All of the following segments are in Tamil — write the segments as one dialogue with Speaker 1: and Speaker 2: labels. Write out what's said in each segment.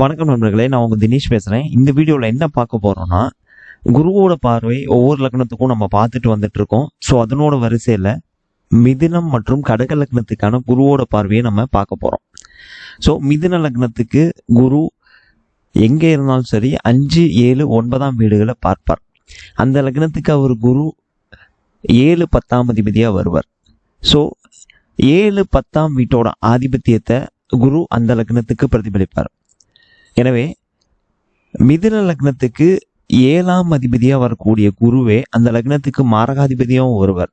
Speaker 1: வணக்கம் நண்பர்களே நான் உங்க தினேஷ் பேசுகிறேன் இந்த வீடியோவில் என்ன பார்க்க போகிறோம்னா குருவோட பார்வை ஒவ்வொரு லக்னத்துக்கும் நம்ம பார்த்துட்டு வந்துட்டு இருக்கோம் ஸோ அதனோட வரிசையில் மிதுனம் மற்றும் கடக லக்னத்துக்கான குருவோட பார்வையை நம்ம பார்க்க போகிறோம் ஸோ மிதுன லக்னத்துக்கு குரு எங்கே இருந்தாலும் சரி அஞ்சு ஏழு ஒன்பதாம் வீடுகளை பார்ப்பார். அந்த லக்னத்துக்கு அவர் குரு ஏழு பத்தாம் அதிபதியாக வருவார். ஸோ ஏழு பத்தாம் வீட்டோட ஆதிபத்தியத்தை குரு அந்த லக்னத்துக்கு பிரதிபலிப்பார். எனவே மிதுன லக்னத்துக்கு ஏழாம் அதிபதியாக வரக்கூடிய குருவே அந்த லக்னத்துக்கு மாரகாதிபதியாகவும் வருவார்.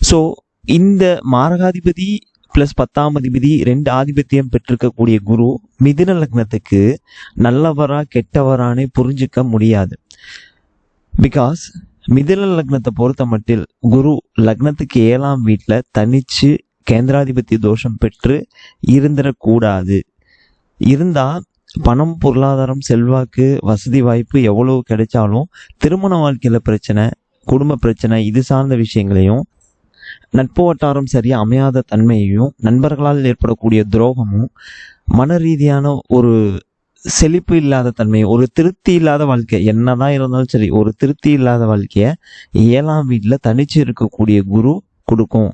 Speaker 1: ஸோ இந்த மாரகாதிபதி ப்ளஸ் பத்தாம் அதிபதி ரெண்டு ஆதிபத்தியம் பெற்றிருக்கக்கூடிய குரு மிதுன லக்னத்துக்கு நல்லவரா கெட்டவரானே புரிஞ்சுக்க முடியாது. பிகாஸ் மிதுன லக்னத்தை பொறுத்த மட்டில் குரு லக்னத்துக்கு ஏழாம் வீட்டில் தனிச்சு கேந்திராதிபத்திய தோஷம் பெற்று இருந்துடக்கூடாது. இருந்தால் பணம் பொருளாதாரம் செல்வாக்கு வசதி வாய்ப்பு எவ்வளவு கிடைச்சாலும் திருமண வாழ்க்கையில் பிரச்சனை குடும்ப பிரச்சனை இது சார்ந்த விஷயங்களையும் நட்பு வட்டாரம் சரியா அமையாத தன்மையையும் நண்பர்களால் ஏற்படக்கூடிய துரோகமும் மன ரீதியான ஒரு செழிப்பு இல்லாத தன்மை ஒரு திருப்தி இல்லாத வாழ்க்கை என்னதான் இருந்தாலும் சரி ஒரு திருப்தி இல்லாத வாழ்க்கையை ஏழாம் வீட்டில் தனிச்சு இருக்கக்கூடிய குரு கொடுக்கும்.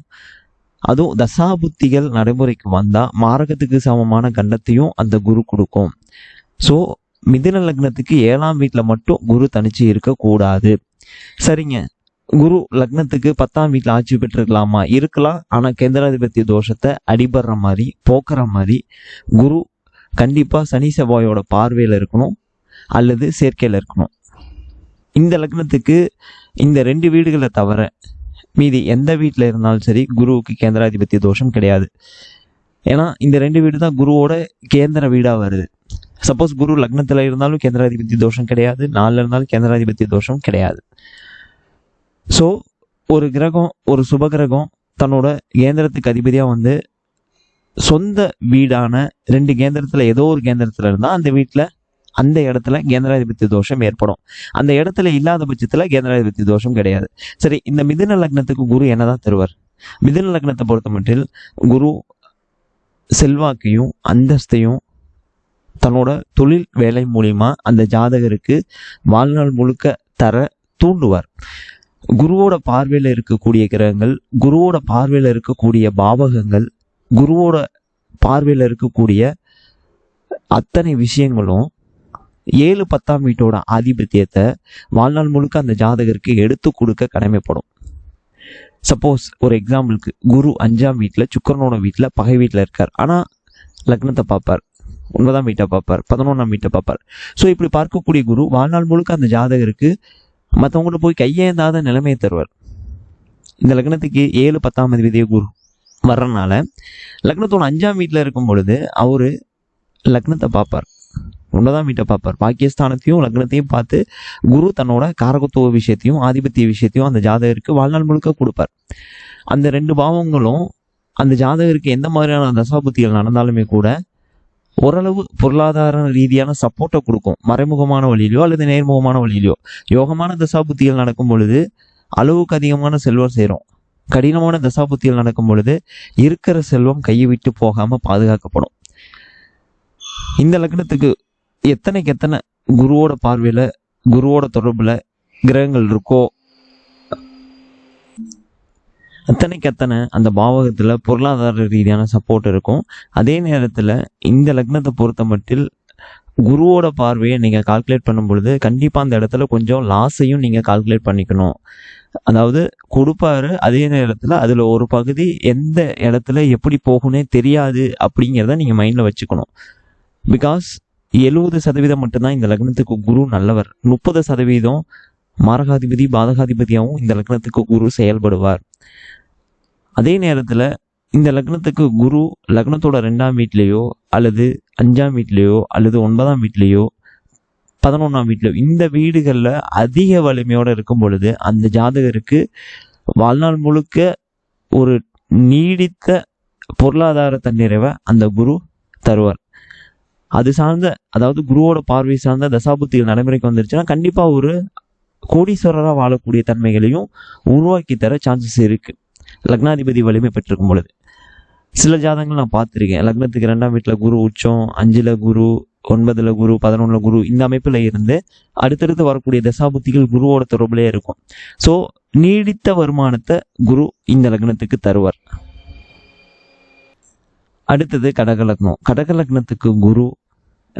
Speaker 1: அதுவும் தசாபுத்திகள் நடைமுறைக்கு வந்தால் மாரகத்துக்கு சமமான கண்டத்தையும் அந்த குரு கொடுக்கும். ஸோ மிதுன லக்னத்துக்கு ஏழாம் வீட்டில் மட்டும் குரு தனிச்சு இருக்கக்கூடாது சரிங்க. குரு லக்னத்துக்கு பத்தாம் வீட்டில் ஆட்சி பெற்றிருக்கலாமா? இருக்கலாம். ஆனால் கேந்திராதிபத்திய தோஷத்தை அடிபடுற மாதிரி போக்குற மாதிரி குரு கண்டிப்பாக சனி செவ்வாயோட பார்வையில் இருக்கணும். அல்லது சேர்க்கையில் இருக்கணும். இந்த லக்னத்துக்கு இந்த ரெண்டு வீடுகளை தவிர மீதி எந்த வீட்டில் இருந்தாலும் சரி குருவுக்கு கேந்திராதிபத்திய தோஷம் கிடையாது. ஏன்னா இந்த ரெண்டு வீடு தான் குருவோட கேந்திர வீடாக வருது. சப்போஸ் குரு லக்னத்தில் இருந்தாலும் கேந்திராதிபத்திய தோஷம் கிடையாது. நாளில் இருந்தாலும் கேந்திராதிபதி தோஷம் கிடையாது. ஸோ ஒரு கிரகம் ஒரு சுப கிரகம் தன்னோட கேந்திரத்துக்கு அதிபதியாக வந்து சொந்த வீடான ரெண்டு கேந்திரத்தில் ஏதோ ஒரு கேந்திரத்தில் இருந்தால் அந்த வீட்டில் அந்த இடத்துல கேந்திராதிபத்திய தோஷம் ஏற்படும். அந்த இடத்துல இல்லாத பட்சத்தில் கேந்திராதிபத்திய தோஷம் கிடையாது. சரி இந்த மிதுன லக்னத்துக்கு குரு என்னதான் தருவார்? மிதுன லக்னத்தை பொறுத்த மட்டில் குரு செல்வாக்கையும் அந்தஸ்தையும் தன்னோட தொழில் வேலை மூலிமா அந்த ஜாதகருக்கு வாழ்நாள் முழுக்க தர தூண்டுவார். குருவோட பார்வையில் இருக்கக்கூடிய கிரகங்கள் குருவோட பார்வையில் இருக்கக்கூடிய பாவகங்கள் குருவோட பார்வையில் இருக்கக்கூடிய அத்தனை விஷயங்களும் ஏழு பத்தாம் வீட்டோட ஆதிபத்தியத்தை வாழ்நாள் முழுக்க அந்த ஜாதகருக்கு எடுத்து கொடுக்க கடமைப்படும். சப்போஸ் ஒரு எக்ஸாம்பிளுக்கு குரு அஞ்சாம் வீட்டில் சுக்கரனோட வீட்டில் பகை வீட்டில் இருக்கார். ஆனால் லக்னத்தை பார்ப்பார். ஒன்பதாம் வீட்டை பார்ப்பார் பதினொன்றாம் வீட்டை பார்ப்பார். ஸோ இப்படி பார்க்கக்கூடிய குரு வாழ்நாள் முழுக்க அந்த ஜாதகருக்கு மற்றவங்கள்ட்ட போய் கையேந்தாத நிலைமையை தருவார். இந்த லக்னத்துக்கு ஏழு பத்தாம் அதிபதிய குரு வர்றனால லக்னத்தோட அஞ்சாம் வீட்டில் இருக்கும் பொழுது அவர் லக்னத்தை பார்ப்பார். ஒன்பதாம் வீட்டை பார்ப்பார். பாக்கியஸ்தானத்தையும் லக்னத்தையும் பார்த்து குரு தன்னோட காரகத்துவ விஷயத்தையும் ஆதிபத்திய விஷயத்தையும் அந்த ஜாதகருக்கு வாழ்நாள் முழுக்க கொடுப்பார். அந்த ரெண்டு பாவங்களும் அந்த ஜாதகருக்கு எந்த மாதிரியான தசாபுத்திகள் நடந்தாலுமே கூட ஓரளவு பொருளாதார ரீதியான சப்போர்ட்டை கொடுக்கும். மறைமுகமான வழியிலையோ அல்லது நேர்முகமான வழியிலையோ. யோகமான தசாபுத்திகள் நடக்கும் பொழுது அளவுக்கு அதிகமான செல்வம் சேரும். கடினமான தசாபுத்திகள் நடக்கும் பொழுது இருக்கிற செல்வம் கையை விட்டு போகாமல் பாதுகாக்கப்படும். இந்த லக்னத்துக்கு எத்தனைக்கு எத்தனை குருவோட பார்வையில் குருவோட தொடர்பில் கிரகங்கள் இருக்கோ அத்தனைக்கு அத்தனை அந்த பாவகத்தில் பொருளாதார ரீதியான சப்போர்ட் இருக்கும். அதே நேரத்தில் இந்த லக்னத்தை பொறுத்த மட்டில் குருவோட பார்வையை நீங்கள் கால்குலேட் பண்ணும் பொழுது கண்டிப்பாக அந்த இடத்துல கொஞ்சம் லாஸையும் நீங்கள் கால்குலேட் பண்ணிக்கணும். அதாவது கொடுப்பாரு அதே நேரத்தில் அதில் ஒரு பகுதி எந்த இடத்துல எப்படி போகும்னே தெரியாது அப்படிங்கிறத நீங்கள் மைண்டில் வச்சுக்கணும். பிகாஸ் எழுபது சதவீதம் மட்டும்தான் இந்த லக்னத்துக்கு குரு நல்லவர். முப்பது சதவீதம் மாரகாதிபதி பாதகாதிபதியாகவும் இந்த லக்னத்துக்கு குரு செயல்படுவார். அதே நேரத்தில் இந்த லக்னத்துக்கு குரு லக்னத்தோட ரெண்டாம் வீட்லேயோ அல்லது அஞ்சாம் வீட்லேயோ அல்லது ஒன்பதாம் வீட்லேயோ பதினொன்றாம் வீட்லையோ இந்த வீடுகளில் அதிக வலிமையோடு இருக்கும் பொழுது அந்த ஜாதகருக்கு வாழ்நாள் முழுக்க ஒரு நீடித்த பொருளாதார தன்னிறைவை அந்த குரு தருவார். அது சார்ந்த அதாவது குருவோட பார்வை சார்ந்த தசாபுத்திகள் நடைமுறைக்கு வந்துருச்சுன்னா கண்டிப்பாக ஒரு கோடீஸ்வரராக வாழக்கூடிய தன்மைகளையும் உருவாக்கி தர சான்சஸ் இருக்குது லக்னாதிபதி வலிமை பெற்றிருக்கும் பொழுது. சில ஜாதகங்கள் நான் பார்த்துருக்கேன். லக்னத்துக்கு ரெண்டாம் வீட்டில் குரு உச்சம் அஞ்சில் குரு ஒன்பதில் குரு பதினொன்றில் குரு இந்த அமைப்பில் இருந்து அடுத்தடுத்து வரக்கூடிய தசாபுத்திகள் குருவோட தொடர்புலேயே இருக்கும். ஸோ நீடித்த வருமானத்தை குரு இந்த லக்னத்துக்கு தருவார். அடுத்தது கடக லக்னம். கடக லக்னத்துக்கு குரு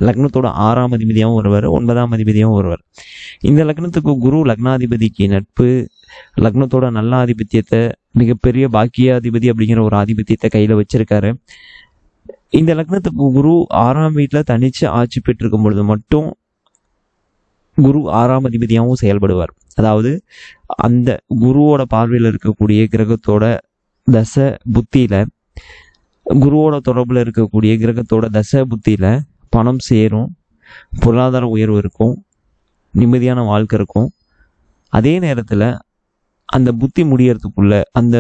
Speaker 1: லக்னத்தோட ஆறாம் அதிபதியாகவும் வருவார் ஒன்பதாம் அதிபதியாகவும் வருவார். இந்த லக்னத்துக்கு குரு லக்னாதிபதிக்கு நட்பு லக்னத்தோட நல்ல ஆதிபத்தியத்தை மிகப்பெரிய பாக்கியாதிபதி அப்படிங்கிற ஒரு ஆதிபத்தியத்தை கையில் வச்சிருக்காரு. இந்த லக்னத்துக்கு குரு ஆறாம் வீட்டில் தனித்து ஆட்சி பெற்றிருக்கும் பொழுது மட்டும் குரு ஆறாம் அதிபதியாகவும் செயல்படுவார். அதாவது அந்த குருவோட பார்வையில் இருக்கக்கூடிய கிரகத்தோட தச புத்தியில் குருவோட தொடர்பில் இருக்கக்கூடிய கிரகத்தோட தச புத்தியில் பணம் சேரும் பொருளாதார உயர்வு இருக்கும் நிம்மதியான வாழ்க்கை இருக்கும். அதே நேரத்தில் அந்த புத்தி முடியறதுக்குள்ள அந்த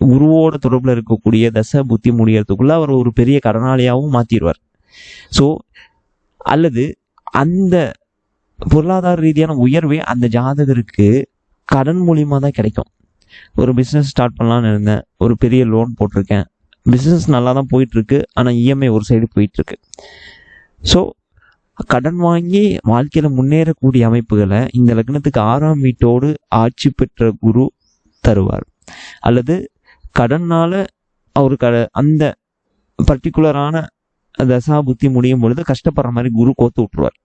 Speaker 1: குருவோட தொடர்பில் இருக்கக்கூடிய தசை புத்தி முடியறதுக்குள்ள அவர் ஒரு பெரிய கடனாளியாகவும் மாற்றிடுவார் ஸோ அல்லது அந்த பொருளாதார ரீதியான உயர்வே அந்த ஜாதகருக்கு கடன் மூலியமாக தான் கிடைக்கும். ஒரு பிஸ்னஸ் ஸ்டார்ட் பண்ணலான்னு இருந்தேன் ஒரு பெரிய லோன் போட்டிருக்கேன். பிஸ்னஸ் நல்லா தான் போயிட்டுருக்கு ஆனால் இஎம்ஐ ஒரு சைடு போயிட்டுருக்கு ஸோ கடன் வாங்கி வாழ்க்கையில் முன்னேறக்கூடிய அமைப்புகளை இந்த லக்னத்துக்கு ஆறாம் வீட்டோடு ஆட்சி பெற்ற குரு தருவார். அல்லது கடனால் அவர் க அந்த பர்டிகுலரான தசா புத்தி முடியும் பொழுது கஷ்டப்படுற மாதிரி குரு கோத்து விட்டுருவார்.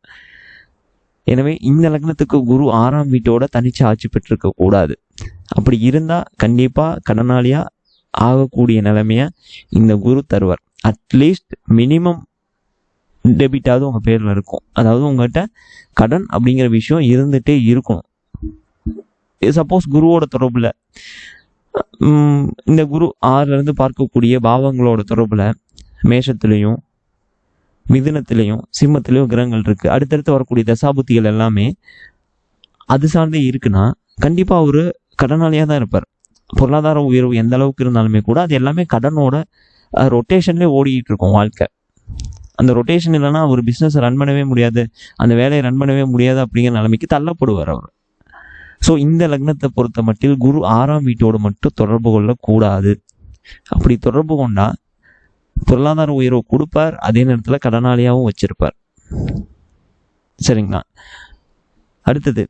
Speaker 1: எனவே இந்த லக்னத்துக்கு குரு ஆறாம் வீட்டோட தனிச்சு ஆட்சி பெற்றிருக்க கூடாது. அப்படி இருந்தால் கண்டிப்பாக கடனாளியாக ஆகக்கூடிய நிலைமையை இந்த குரு தருவார். அட்லீஸ்ட் மினிமம் டெபிட்டாவது உங்கள் பேரில் இருக்கும். அதாவது உங்கள்கிட்ட கடன் அப்படிங்கிற விஷயம் இருந்துகிட்டே இருக்கணும் சப்போஸ் குருவோட தொடர்பில் இந்த குரு ஆறுலேருந்து பார்க்கக்கூடிய பாவங்களோட தொடர்பில் மேஷத்துலேயும் மிதுனத்திலையும் சிம்மத்திலையும் கிரகங்கள் இருக்குது அடுத்தடுத்து வரக்கூடிய தசாபுத்திகள் எல்லாமே அது சார்ந்தே இருக்குன்னா கண்டிப்பாக அவர் கடனாளியாக தான் இருப்பார். பொருளாதார உயர்வு எந்த அளவுக்கு இருந்தாலுமே கூட அது எல்லாமே கடனோட ரொட்டேஷன்லேயே ஓடிக்கிட்டு இருக்கும் வாழ்க்கை. அந்த ரொட்டேஷன் இல்லைன்னா அவர் பிஸ்னஸை ரன் பண்ணவே முடியாது. அந்த வேலையை ரன் பண்ணவே முடியாது அப்படிங்கிற நிலைமைக்கு தள்ளப்படுவார் அவர். ஸோ இந்த லக்னத்தை பொறுத்த மட்டில் குரு ஆறாம் வீட்டோடு மட்டும் தொடர்பு கொள்ளக்கூடாது. அப்படி தொடர்பு கொண்டா பொருளாதார உயர்வு கொடுப்பார் அதே நேரத்தில் கடனாளியாகவும் வச்சிருப்பார். சரிங்களா? அடுத்தது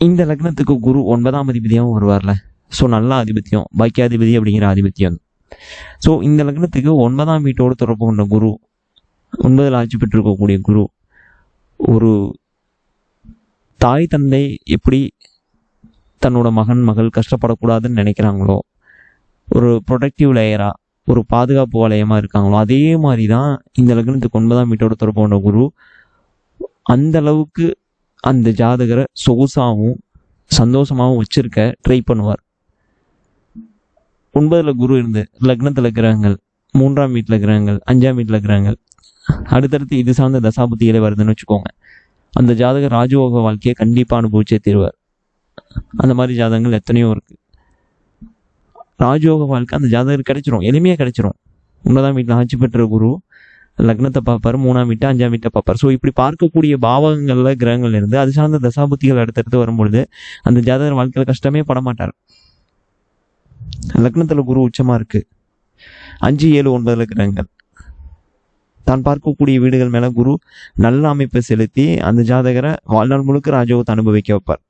Speaker 1: இந்த லக்னத்துக்கு குரு ஒன்பதாம் அதிபதியாகவும் வருவார்ல. ஸோ நல்ல ஆதிபத்தியம் பாக்கியாதிபதி அப்படிங்கிற ஆதிபத்தியம். ஸோ இந்த லக்னத்துக்கு ஒன்பதாம் வீட்டோடு தொடர்பு கொண்ட குரு ஒன்பதில் ஆட்சி பெற்றிருக்கக்கூடிய குரு ஒரு தாய் தந்தை எப்படி தன்னோட மகன் மகள் கஷ்டப்படக்கூடாதுன்னு நினைக்கிறாங்களோ ஒரு ப்ரொடக்டிவ் லேயராக ஒரு பாதுகாப்பு வளையமாக இருக்காங்களோ அதே மாதிரி தான் இந்த லக்னத்துக்கு ஒன்பதாம் வீட்டோட தொடர்பு குரு அந்த அளவுக்கு அந்த ஜாதகரை சொகுசாகவும் சந்தோஷமாகவும் வச்சிருக்க ட்ரை பண்ணுவார். ஒன்பதில் குரு இருந்து லக்னத்தில் கிரகங்கள் மூன்றாம் வீட்டில் கிரகங்கள் அஞ்சாம் வீட்டில் கிரகங்கள் அடுத்தடுத்து இது சார்ந்த தசாபுத்திகளே வருதுன்னு வச்சுக்கோங்க. அந்த ஜாதகர் ராஜயோக வாழ்க்கையை கண்டிப்பாக அனுபவிச்சே தீர்வார். அந்த மாதிரி ஜாதகங்கள் எத்தனையோ இருக்கு. ராஜயோக வாழ்க்கை அந்த ஜாதகர் கிடைச்சிரும். எளிமையாக கிடைச்சிரும். ஒன்பதாம் வீட்டில் ஆட்சி பெற்ற குரு லக்னத்தை பார்ப்பார் மூணாம் வீட்டை அஞ்சாம் வீட்டை பார்ப்பார். ஸோ இப்படி பார்க்கக்கூடிய பாவகங்களில் கிரகங்கள் இருந்து அது சார்ந்த தசாபுத்திகள் அடுத்தடுத்து வரும்பொழுது அந்த ஜாதகர் வாழ்க்கையில் கஷ்டமே பட மாட்டார் குரு உச்சமா இருக்கு. அஞ்சு ஏழு ஒன்பதுல கிரகங்கள். தான் பார்க்கக்கூடிய வீடுகள் மேலே குரு நல்ல அமைப்பை செலுத்தி அந்த ஜாதகரை வாழ்நாள் முழுக்க ராஜயோகத்தை அனுபவிக்க வைப்பார்.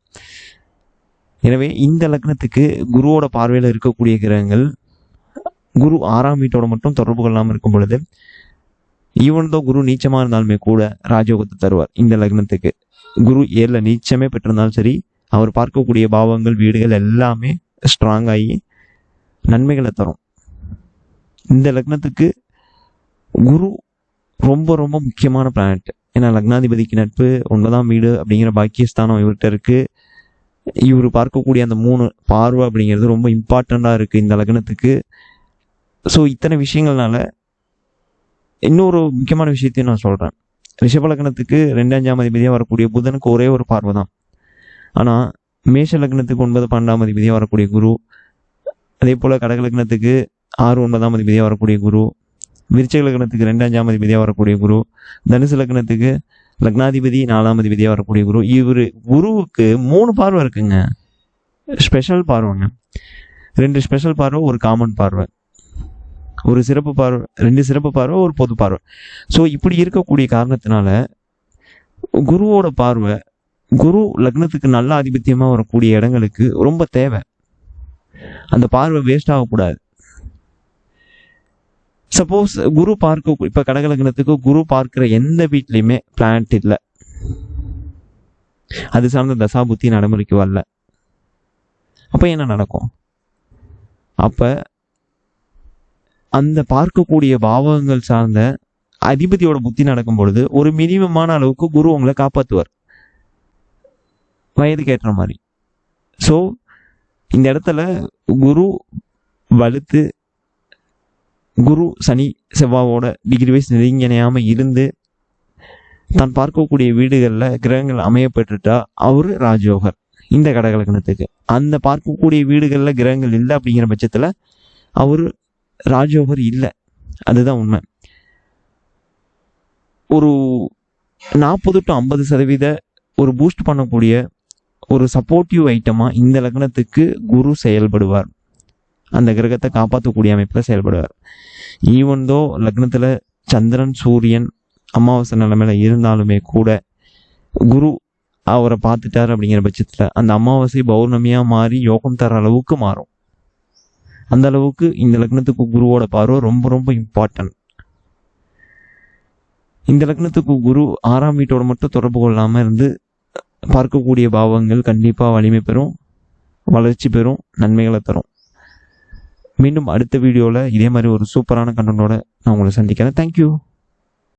Speaker 1: எனவே இந்த லக்னத்துக்கு குருவோட பார்வையில் இருக்கக்கூடிய கிரகங்கள் குரு ஆறாம் வீட்டோட மட்டும் தொடர்பு கொள்ளாமல் இருக்கும் பொழுது ஈவன் தோ குரு நீச்சமாக இருந்தாலுமே கூட ராஜயோகத்தை தருவார் இந்த லக்னத்துக்கு. குரு ஏழுல நீச்சமே பெற்றிருந்தாலும் சரி அவர் பார்க்கக்கூடிய பாவங்கள் வீடுகள் எல்லாமே ஸ்ட்ராங் ஆகி நன்மைகளை தரும். இந்த லக்னத்துக்கு குரு ரொம்ப ரொம்ப முக்கியமான பிளானட் ஏன்னா லக்னாதிபதிக்கு நட்பு ஒன்பதாம் வீடு அப்படிங்கிற பாக்கியஸ்தானம் இவர்கிட்ட இருக்குது இவர் பார்க்கக்கூடிய அந்த மூணு பார்வை அப்படிங்கிறது ரொம்ப இம்பார்ட்டண்ட்டாக இருக்குது இந்த லக்னத்துக்கு. ஸோ இத்தனை விஷயங்கள்னால இன்னொரு முக்கியமான விஷயத்தையும் நான் சொல்கிறேன் ரிஷப லக்னத்துக்கு ரெண்டு அதிபதியாக வரக்கூடிய புதனுக்கு ஒரே ஒரு பார்வை தான். ஆனால் மேஷ லக்னத்துக்கு ஒன்பது பன்னெண்டாம் அதிபதியாக வரக்கூடிய குரு. அதே போல் கடக லக்னத்துக்கு ஆறு ஒன்பதாம் அதிபதியாக வரக்கூடிய குரு. விருச்சக லக்னத்துக்கு ரெண்டு அஞ்சாம் அதிபதியாக வரக்கூடிய குரு தனுசு லக்னத்துக்கு லக்னாதிபதி நாலாம் அதிபதியாக வரக்கூடிய குரு இவர் குருவுக்கு மூணு பார்வை இருக்குங்க. ஸ்பெஷல் பார்வைங்க. ரெண்டு ஸ்பெஷல் பார்வை ஒரு காமன் பார்வை. ஒரு சிறப்பு பார்வை ரெண்டு சிறப்பு பார்வை ஒரு பொது பார்வை. ஸோ இப்படி இருக்கக்கூடிய காரணத்தினால குருவோட பார்வை குரு லக்னத்துக்கு நல்ல ஆதிபத்தியமாக வரக்கூடிய இடங்களுக்கு ரொம்ப தேவை. அந்த பார்வை வேஸ்ட் ஆகக்கூடாது. சப்போஸ் குரு பார்க்க இப்போ கடகலக்னத்துக்கு குரு பார்க்கிற எந்த வீட்லேயுமே பிளானட் இல்லை. அது சார்ந்த தசாபுத்தி நடைமுறைக்கு வரல. அப்போ என்ன நடக்கும்? அப்போ அந்த பார்க்கக்கூடிய பாவகங்கள் சார்ந்த அதிபதியோட புத்தி நடக்கும் பொழுது ஒரு மினிமமான அளவுக்கு குரு உங்களை காப்பாற்றுவார் வயதுக்கு ஏற்ற மாதிரி. ஸோ இந்த இடத்துல குரு வலுத்து குரு சனி செவ்வாவோட டிகிரி வைஸ் நெருங்கிணையாமல் இருந்து தான் பார்க்கக்கூடிய வீடுகளில் கிரகங்கள் அமைய பெற்றுட்டா அவர் ராஜயோகர் இந்த கடகலக்கணத்துக்கு. அந்த பார்க்கக்கூடிய வீடுகளில் கிரகங்கள் இல்லை அப்படிங்கிற பட்சத்தில் அவர் ராஜயோகர் இல்லை. அதுதான் உண்மை. ஒரு நாற்பது டு ஐம்பது சதவீத ஒரு பூஸ்ட் பண்ணக்கூடிய ஒரு சப்போர்ட்டிவ் ஐட்டமாக இந்த லக்னத்துக்கு குரு செயல்படுவார். அந்த கிரகத்தை காப்பாற்றக்கூடிய அமைப்பில் செயல்படுவார். ஈவன் தோ லக்னத்தில் சந்திரன் சூரியன் அமாவாசை நிலைமையில இருந்தாலுமே கூட குரு அவரை பார்த்துட்டார் அப்படிங்கிற பட்சத்தில் அந்த அமாவாசை பௌர்ணமியாக மாறி யோகம் தர அளவுக்கு மாறும். அந்த அளவுக்கு இந்த லக்னத்துக்கு குருவோட பார்வை ரொம்ப ரொம்ப இம்பார்ட்டன்ட் இந்த லக்னத்துக்கு குரு ஆறாம் வீட்டோட மட்டும் தொடர்பு கொள்ளாமல் இருந்து பார்க்கக்கூடிய பாவங்கள் கண்டிப்பாக வலிமை பெறும் வளர்ச்சி பெறும் நன்மைகளை தரும். மீண்டும் அடுத்த வீடியோவில் இதே மாதிரி ஒரு சூப்பரான கண்டனோட நான் உங்களை சந்திக்கிறேன். தேங்க்யூ